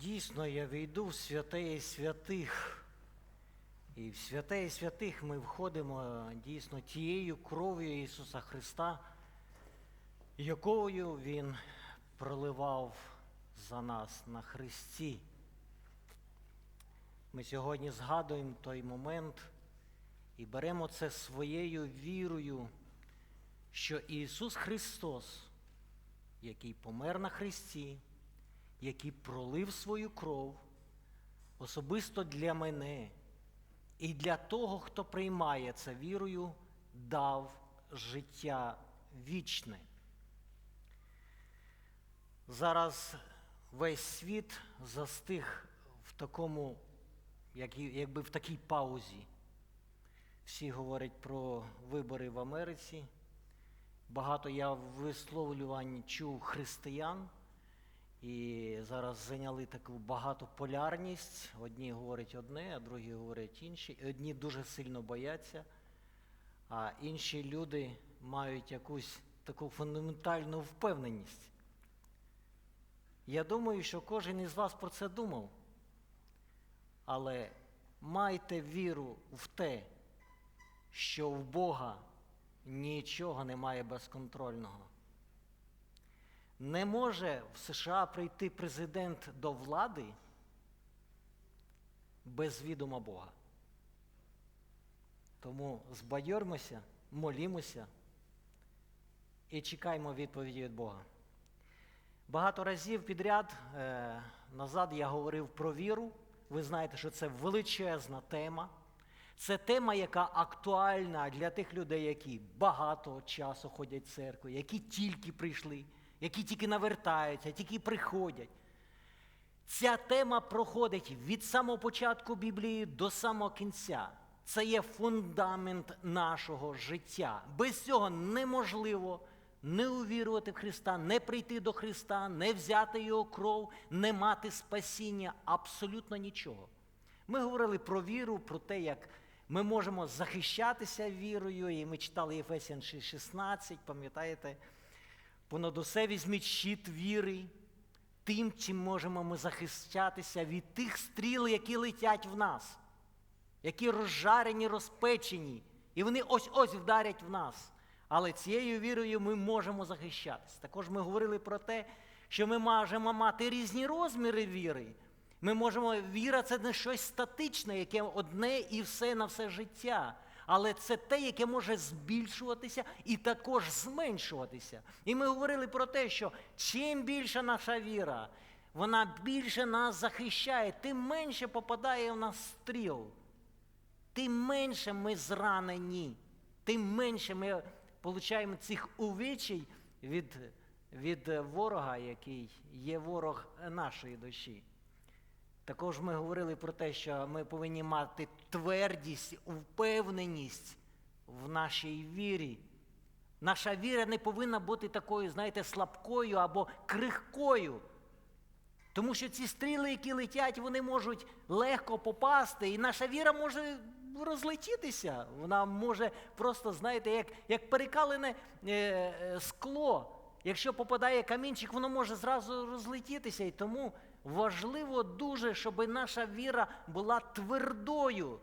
Дійсно, я війду в святе святих. І в святе святих ми входимо дійсно тією кров'ю Ісуса Христа, якою Він проливав за нас на Христі. Ми сьогодні згадуємо той момент і беремо це своєю вірою, що Ісус Христос, який помер на Христі, який пролив свою кров особисто для мене і для того, хто приймає це вірою, дав життя вічне. Зараз весь світ застиг в такому, як, якби в такій паузі. Всі говорять про вибори в Америці. Багато я висловлювань чув християн, і зараз зайняли таку багатополярність. Одні говорять одне, а другі говорять інше. І Одні дуже сильно бояться, а інші люди мають якусь таку фундаментальну впевненість. Я думаю, що кожен із вас про це думав. Але майте віру в те, що в Бога нічого немає безконтрольного. Не може в США прийти президент до влади без відома Бога. Тому збадьормося, молімося і чекаємо відповіді від Бога. Багато разів підряд е, назад я говорив про віру. Ви знаєте, що це величезна тема. Це тема, яка актуальна для тих людей, які багато часу ходять в церкву, які тільки прийшли, які тільки навертаються, тільки приходять. Ця тема проходить від самого початку Біблії до самого кінця. Це є фундамент нашого життя. Без цього неможливо не увірувати в Христа, не прийти до Христа, не взяти Його кров, не мати спасіння, абсолютно нічого. Ми говорили про віру, про те, як ми можемо захищатися вірою, і ми читали Єфесіан 6,16, пам'ятаєте? Понад усе візьміть щит віри, тим, чим можемо ми захищатися від тих стріл, які летять в нас, які розжарені, розпечені, і вони ось-ось вдарять в нас. Але цією вірою ми можемо захищатися. Також ми говорили про те, що ми можемо мати різні розміри віри. Ми можемо, віра це не щось статичне, яке одне і все на все життя. Але це те, яке може збільшуватися і також зменшуватися. І ми говорили про те, що чим більша наша віра, вона більше нас захищає, тим менше попадає в нас стріл, тим менше ми зранені, тим менше ми отримуємо цих увічей від, від ворога, який є ворог нашої душі. Також ми говорили про те, що ми повинні мати твердість, впевненість в нашій вірі. Наша віра не повинна бути такою, знаєте, слабкою або крихкою. Тому що ці стріли, які летять, вони можуть легко попасти, і наша віра може розлетітися. Вона може просто, знаєте, як як перекалене е, е, скло. Якщо попадає камінчик, воно може зразу розлетітися. І тому важливо дуже, щоб наша віра була твердою,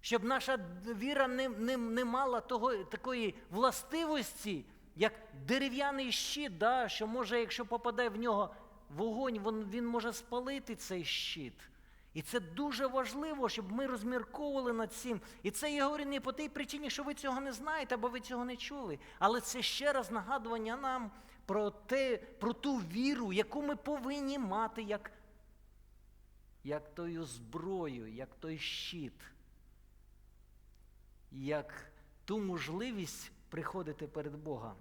щоб наша віра не не, не мала того, такої властивості, як дерев'яний щит, да, що може, якщо попаде в нього вогонь, він, він може спалити цей щит. І це дуже важливо, щоб ми розмірковували над цим. І це я говорю не по тій причині, що ви цього не знаєте, або ви цього не чули. Але це ще раз нагадування нам про те, про ту віру, яку ми повинні мати, як як тою зброю, як той щит, як ту можливість приходити перед Богом.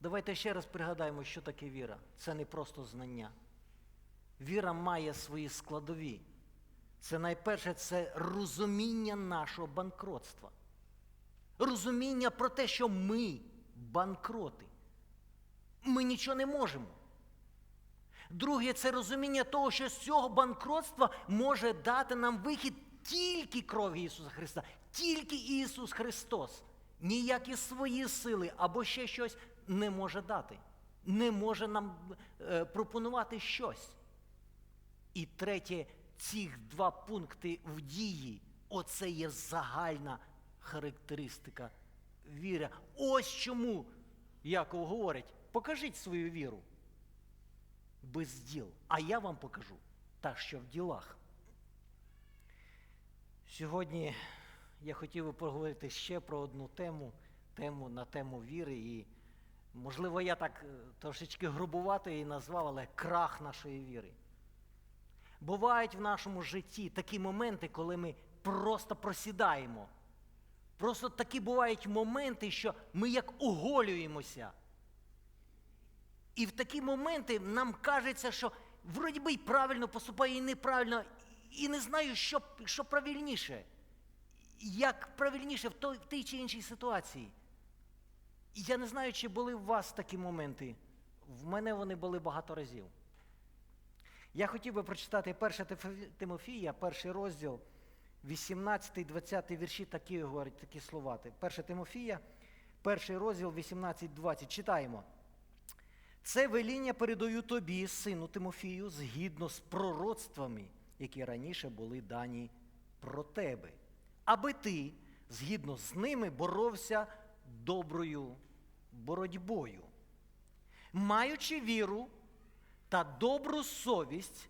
Давайте ще раз пригадаємо, що таке віра. Це не просто знання. Віра має свої складові. Це найперше це розуміння нашого банкротства. Розуміння про те, що ми банкроти. Ми нічого не можемо. Друге, це розуміння того, що з цього банкротства може дати нам вихід тільки кров Ісуса Христа, тільки Ісус Христос. Ніякі свої сили або ще щось не може дати, не може нам е, пропонувати щось. І третє, цих два пункти в дії. Оце є загальна характеристика віри. Ось чому Яков говорить: покажіть свою віру без діл, а я вам покажу та, що в ділах. Сьогодні я хотів би поговорити ще про одну тему, тему на тему віри. І, можливо, я так е, трошечки грубувато її назвав, але крах нашої віри. Бувають в нашому житті такі моменти, коли ми просто просідаємо. Просто такі бувають моменти, що ми як оголюємося. І в такі моменти нам кажеться, що вроді би і правильно поступаю, і неправильно, і не знаю, що, що правильніше. Як правильніше в той, в тій чи іншій ситуації. І я не знаю, чи були у вас такі моменти. В мене вони були багато разів. Я хотів би прочитати 1 Тимофія, перший розділ, 18-20 вірші такі говорять, такі слова. 1 Тимофія, перший розділ, 18-20. Читаємо. Це веління передаю тобі, сину Тимофію, згідно з пророцтвами, які раніше були дані про тебе, аби ти, згідно з ними, боровся доброю боротьбою, маючи віру та добру совість,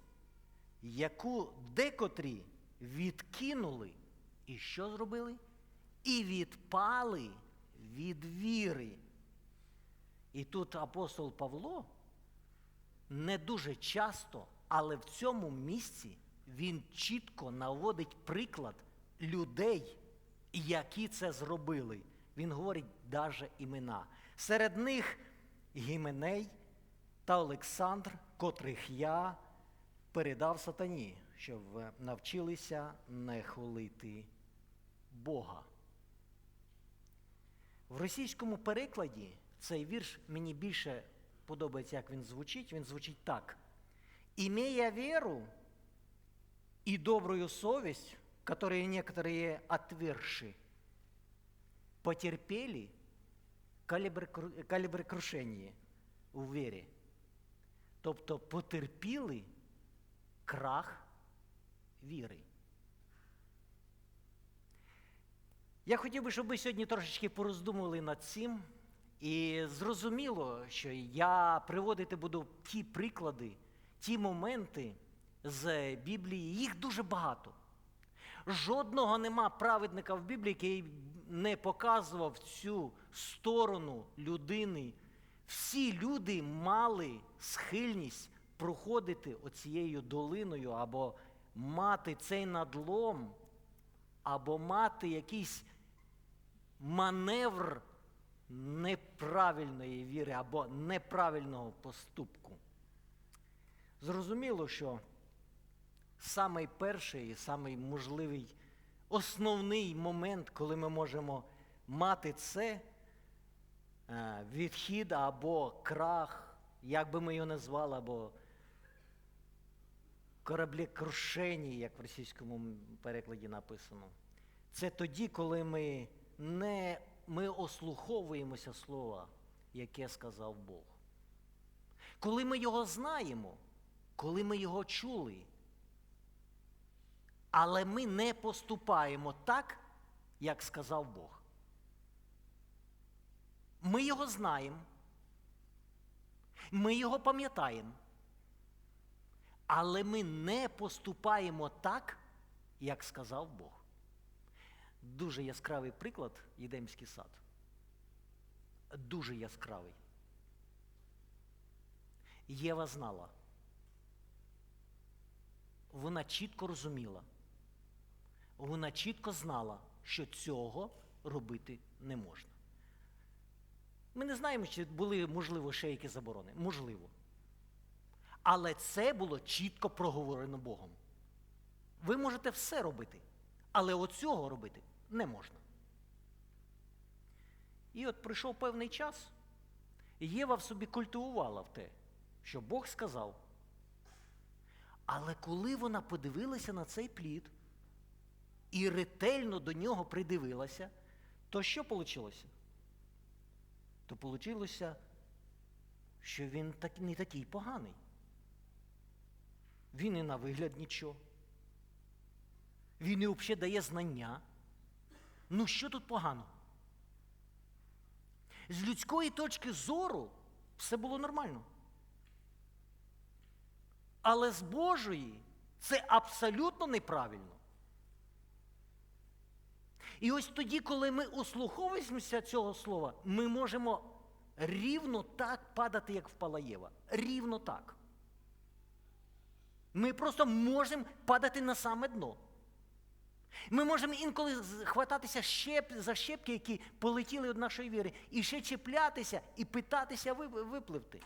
яку декотрі відкинули, і що зробили? І відпали від віри. І тут апостол Павло не дуже часто, але в цьому місці він чітко наводить приклад людей, які це зробили. Він говорить даже імена. Серед них Гіменей та Олександр, котрих я передав сатані, щоб навчилися не хулити Бога. В російському перекладі цей вірш мені більше подобається, як він звучить. Він звучить так. «Имея веру и добрую совесть, которые некоторые отвергши, потерпели каліброкрушення у вірі. Тобто потерпіли крах віри. Я хотів би, щоб ви сьогодні трошечки пороздумували над цим. І зрозуміло, що я приводити буду ті приклади, ті моменти з Біблії, їх дуже багато. Жодного нема праведника в Біблії, який не показував цю сторону людини. Всі люди мали схильність проходити оцією долиною, або мати цей надлом, або мати якийсь маневр неправильної віри або неправильного поступку. Зрозуміло, що самий перший, самий можливий, основний момент, коли ми можемо мати це е, відхід або крах, як би ми його назвали, або кораблекрушення, як в російському перекладі написано, це тоді, коли ми не ми ослуховуємося слова, яке сказав Бог. Коли ми його знаємо, коли ми його чули, але ми не поступаємо так, як сказав Бог. Ми його знаємо, ми його пам'ятаємо, але ми не поступаємо так, як сказав Бог. Дуже яскравий приклад Єдемський сад. Дуже яскравий. Єва знала. Вона чітко розуміла. Вона чітко знала, що цього робити не можна. Ми не знаємо, чи були, можливо, ще які заборони. Можливо. Але це було чітко проговорено Богом. Ви можете все робити, але оцього робити не можна. І от прийшов певний час, і Єва в собі культивувала в те, що Бог сказав. Але коли вона подивилася на цей плід і ретельно до нього придивилася, то що вийшло? То вийшло, що він так, не такий поганий. Він і на вигляд нічого. Він і взагалі дає знання. Ну що тут погано? З людської точки зору все було нормально. Але з Божої це абсолютно неправильно. І ось тоді, коли ми услуховуємося цього слова, ми можемо рівно так падати, як в Палаєва. Рівно так. Ми просто можемо падати на саме дно. Ми можемо інколи хвататися щеп, за щепки, які полетіли від нашої віри, і ще чіплятися і питатися випливти.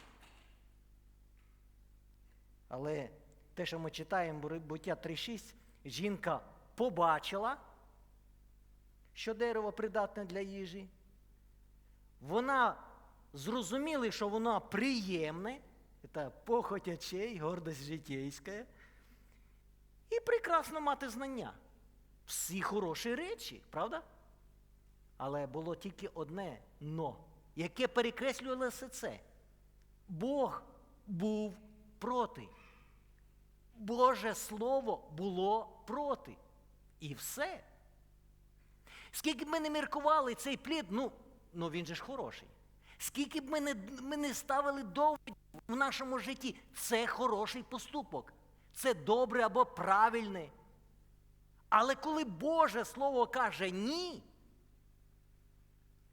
Але те, що ми читаємо буття 3.6, жінка побачила, що дерево придатне для їжі. Вона зрозуміла, що воно приємне, це похоть очей, гордость житейська. І прекрасно мати знання. Всі хороші речі, правда? Але було тільки одне но, яке перекреслювало все це. Бог був проти. Боже Слово було проти. І все. Скільки б ми не міркували цей плід, ну, ну він же ж хороший. Скільки б ми не, ми не ставили доводів в нашому житті, це хороший поступок. Це добре або правильне. Але коли Боже Слово каже ні,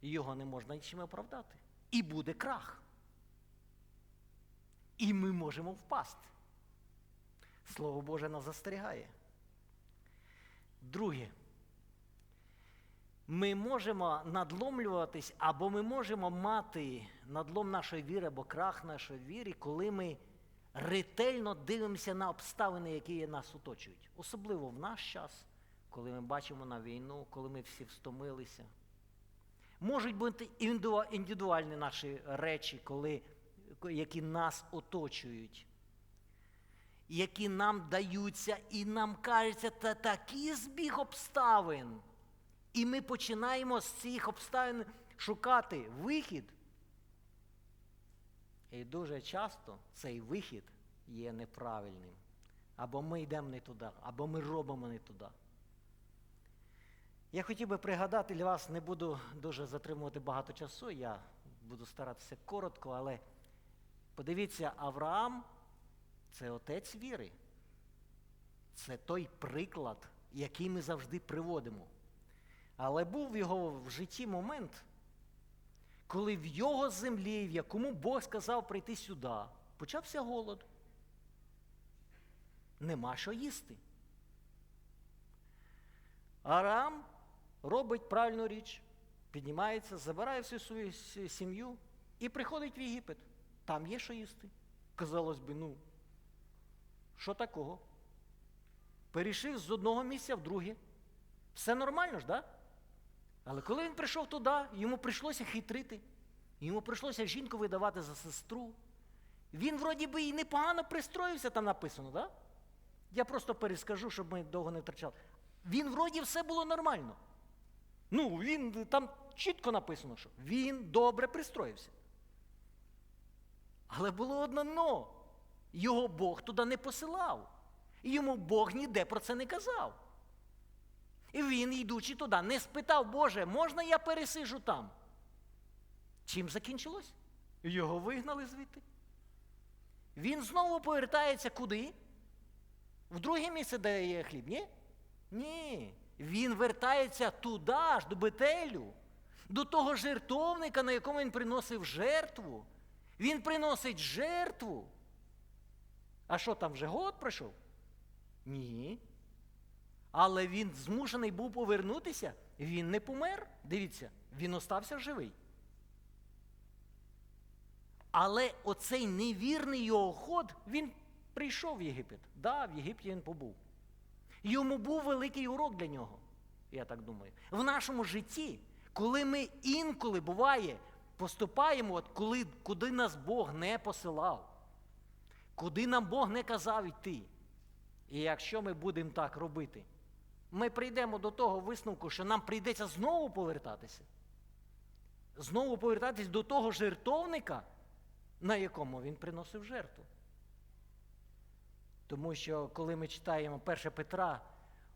його не можна нічим оправдати. І буде крах. І ми можемо впасти. Слово Боже нас застерігає. Друге. Ми можемо надломлюватись, або ми можемо мати надлом нашої віри або крах нашої віри, коли ми ретельно дивимося на обставини, які нас оточують. Особливо в наш час, коли ми бачимо на війну, коли ми всі встомилися. Можуть бути індивідуальні наші речі, коли, які нас оточують, які нам даються, і нам кажеться, та такий збіг обставин. І ми починаємо з цих обставин шукати вихід. І дуже часто цей вихід є неправильним. Або ми йдемо не туди, або ми робимо не туди. Я хотів би пригадати для вас, не буду дуже затримувати багато часу, я буду старатися коротко, але подивіться, Авраам це отець віри. Це той приклад, який ми завжди приводимо. Але був в його в житті момент, коли в його землі, в якому Бог сказав прийти сюди, почався голод. Нема що їсти. Арам робить правильну річ, піднімається, забирає всю свою сім'ю і приходить в Єгипет. Там є що їсти. Казалось би, ну, що такого? Перейшов з одного місця в друге. Все нормально ж? Да? Але коли він прийшов туди, йому прийшлося хитрити, йому прийшлося жінку видавати за сестру. Він вроді би і непогано пристроївся, там написано? Да? Я просто перескажу, щоб ми довго не втрачали. Він вроді все було нормально. Ну, він там чітко написано, що він добре пристроївся. Але було одно но. Його Бог туди не посилав. І йому Бог ніде про це не казав. І він, йдучи туди, не спитав, Боже, можна я пересижу там? Чим закінчилось? Його вигнали звідти. Він знову повертається куди? В друге місце, де є хліб, ні? Ні. Він вертається туди ж, до Бетелю, до того жертовника, на якому він приносив жертву. Він приносить жертву. А що там вже год пройшов? Ні. Але він змушений був повернутися, він не помер. Дивіться, він остався живий. Але оцей невірний його ход, він прийшов в Єгипет. Да, в Єгипті він побув. Йому був великий урок для нього, я так думаю. В нашому житті, коли ми інколи буває, поступаємо, от коли, куди нас Бог не посилав, куди нам Бог не казав йти. І якщо ми будемо так робити, ми прийдемо до того висновку, що нам прийдеться знову повертатися. Знову повертатись до того жертовника, на якому він приносив жертву. Тому що коли ми читаємо 1 Петра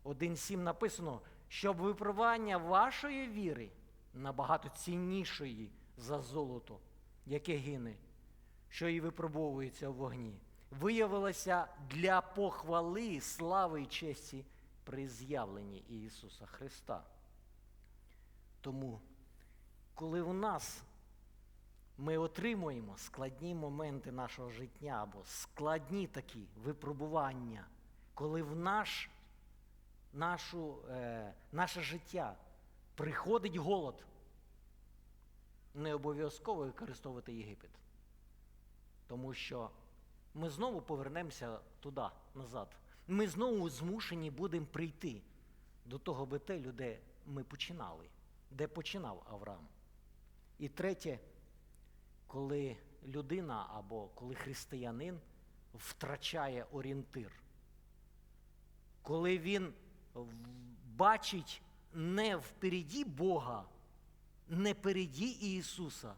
1.7 написано, щоб випробування вашої віри набагато ціннішої за золото, яке гине, що і випробовується в вогні, виявилося для похвали, слави і честі при з'явленні Ісуса Христа. Тому, коли в нас ми отримуємо складні моменти нашого життя або складні такі випробування, коли в наш, нашу, е, наше життя приходить голод, не обов'язково використовувати Єгипет. Тому що ми знову повернемося туди, назад. Ми знову змушені будемо прийти до того бетелю, де ми починали, де починав Авраам. І третє, коли людина або коли християнин втрачає орієнтир, коли він бачить не впереді Бога, не переді Ісуса,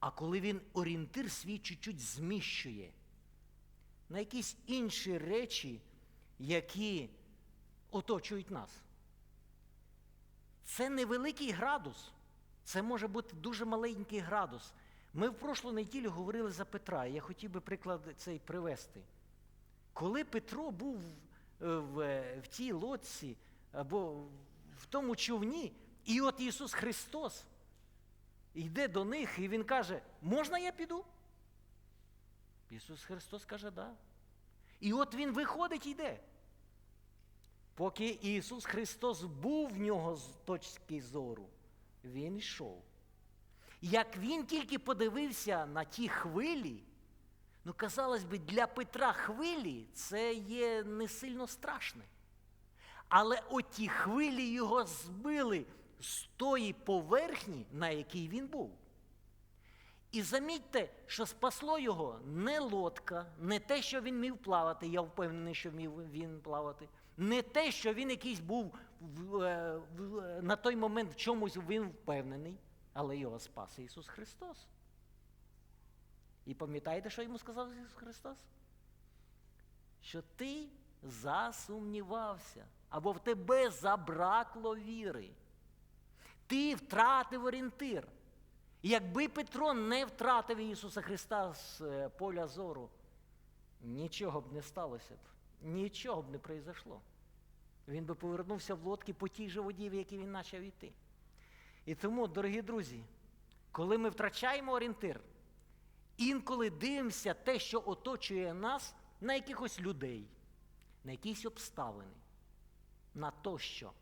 а коли він орієнтир свій чуть-чуть зміщує на якісь інші речі, які оточують нас. Це невеликий градус. Це може бути дуже маленький градус. Ми в прошлу неділю говорили за Петра, і я хотів би приклад цей привести. Коли Петро був е, в, е, в тій лодці або в тому човні, і от Ісус Христос йде до них, і Він каже: можна я піду? Ісус Христос каже, да. І от Він виходить і йде. Поки Ісус Христос був в нього з точки зору, Він йшов. Як він тільки подивився на ті хвилі, ну, казалось би, для Петра хвилі це є не сильно страшне. Але оті хвилі його збили з тої поверхні, на якій він був. І замітьте, що спасло його не лодка, не те, що він міг плавати, я впевнений, що міг він плавати, не те, що він якийсь був е, в- на той момент в чомусь він впевнений, але його спас Ісус Христос. І пам'ятаєте, що йому сказав Ісус Христос? Що ти засумнівався, або в тебе забракло віри. Ти втратив орієнтир. Якби Петро не втратив Ісуса Христа з е, поля зору, нічого б не сталося б, нічого б не произошло. Він би повернувся в лодки по тій же воді, в якій він почав йти. І тому, дорогі друзі, коли ми втрачаємо орієнтир, інколи дивимося те, що оточує нас, на якихось людей, на якісь обставини, на то, що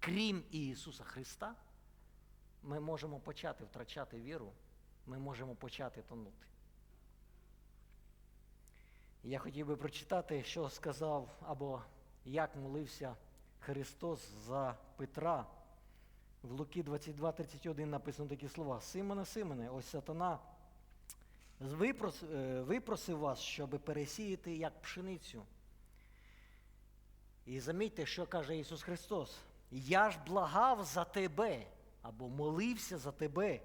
крім Ісуса Христа, ми можемо почати втрачати віру, ми можемо почати тонути. Я хотів би прочитати, що сказав або як молився Христос за Петра. В Луки 22:31 написано такі слова: Симоне, Симоне, ось сатана е, випросив вас, щоб пересіяти як пшеницю. І замітьте, що каже Ісус Христос: Я ж благав за тебе або молився за тебе,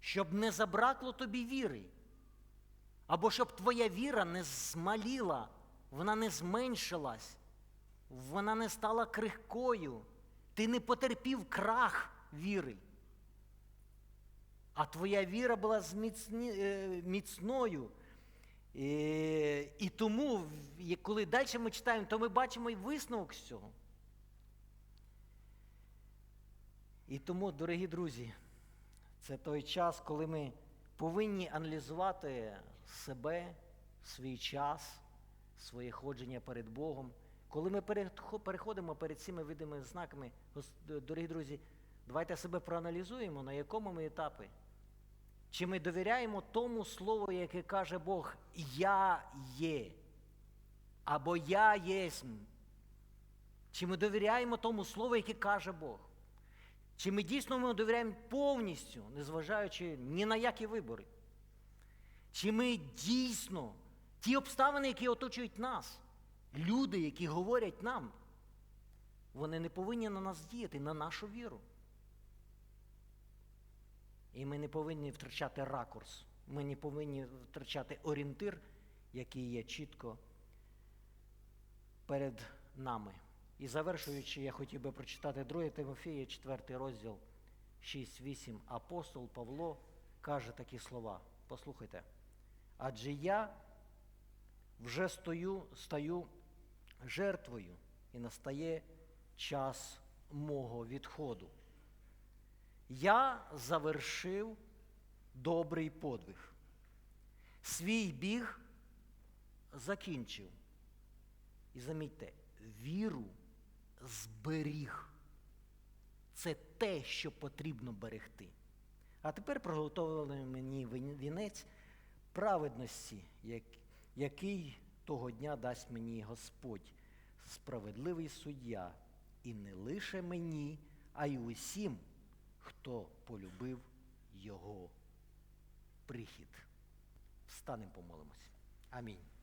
щоб не забракло тобі віри, або щоб твоя віра не змаліла, вона не зменшилась, вона не стала крихкою, ти не потерпів крах віри. А твоя віра була зміцні, е, міцною. І, і тому, коли далі ми читаємо, то ми бачимо і висновок з цього. І тому, дорогі друзі, це той час, коли ми повинні аналізувати себе, свій час, своє ходження перед Богом. Коли ми переходимо перед цими видимими знаками, дорогі друзі, давайте себе проаналізуємо, на якому ми етапі. Чи ми довіряємо тому слову, яке каже Бог Я є, або Я єсмь? Чи ми довіряємо тому слову, яке каже Бог? Чи ми дійсно йому довіряємо повністю, незважаючи ні на які вибори? Чи ми дійсно ті обставини, які оточують нас, люди, які говорять нам, вони не повинні на нас діяти, на нашу віру. І ми не повинні втрачати ракурс, ми не повинні втрачати орієнтир, який є чітко перед нами. І завершуючи, я хотів би прочитати 2 Тимофія, 4 розділ 6-8. Апостол Павло каже такі слова. Послухайте. Адже я вже стою, стаю жертвою, і настає час мого відходу. Я завершив добрий подвиг. Свій біг закінчив. І замітьте, віру зберіг. Це те, що потрібно берегти. А тепер приготовлений мені вінець праведності, який того дня дасть мені Господь, справедливий суддя, і не лише мені, а й усім, хто полюбив Його прихід. Встанемо, помолимось. Амінь.